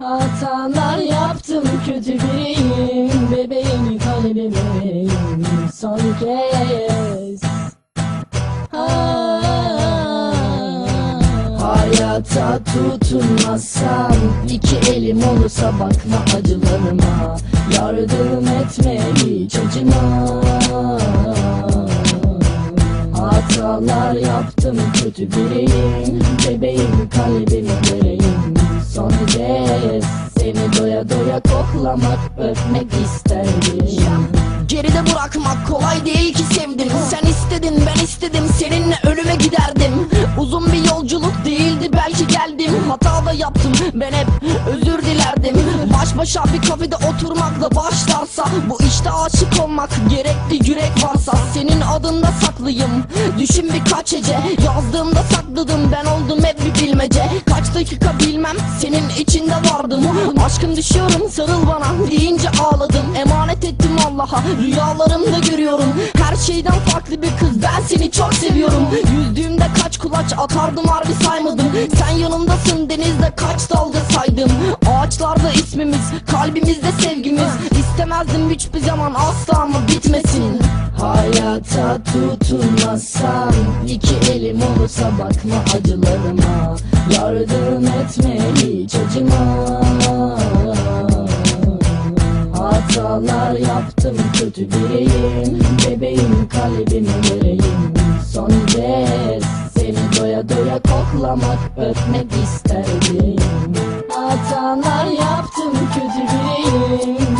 Hatalar yaptım kötü biriyim. Bebeğim kalbime son kez. Ah, Hayata tutunmazsam iki elim olursa bakma acılarıma. Yardım etme hiç acıma Hatalar yaptım kötü biriyim. Bebeğim doya koklamak öpmek isterdim Geride bırakmak kolay değil ki sevdim. Sen istedin ben istedim. Seninle ölüme giderdim. Uzun bir yolculuk değildi belki geldim. Hata da yaptım ben hep özür dilerdim. Baş başa bir kafede oturmakla başlarsa Bu işte aşık olmak gerekli yürek varsa. Senin adında saklıyım. Düşün birkaç hece Yazdığımda sakladım. Ben oldum dakika bilmem. Senin içinde vardım. Aşkım düşüyorum sarıl bana. Deyince ağladım. Emanet ettim Allah'a. Rüyalarımda görüyorum. Her şeyden farklı bir kız. Ben seni çok seviyorum. Yüzdüğümde kaç kulaç atardım harbi saymadım. Sen yanımdasın denizde kaç dalga saydım. Ağaçlarda ismimiz kalbimizde sevgimiz. İstemezdim hiçbir zaman asla ama bitmesin. Hayata tutunmazsam iki olursa bakma acılarıma Yardım etme hiç acıma Hatalar yaptım kötü biriyim. Bebeğim kalbimi vereyim. Son kez seni doya doya koklamak öpmek isterdim. Hatalar yaptım kötü biriyim.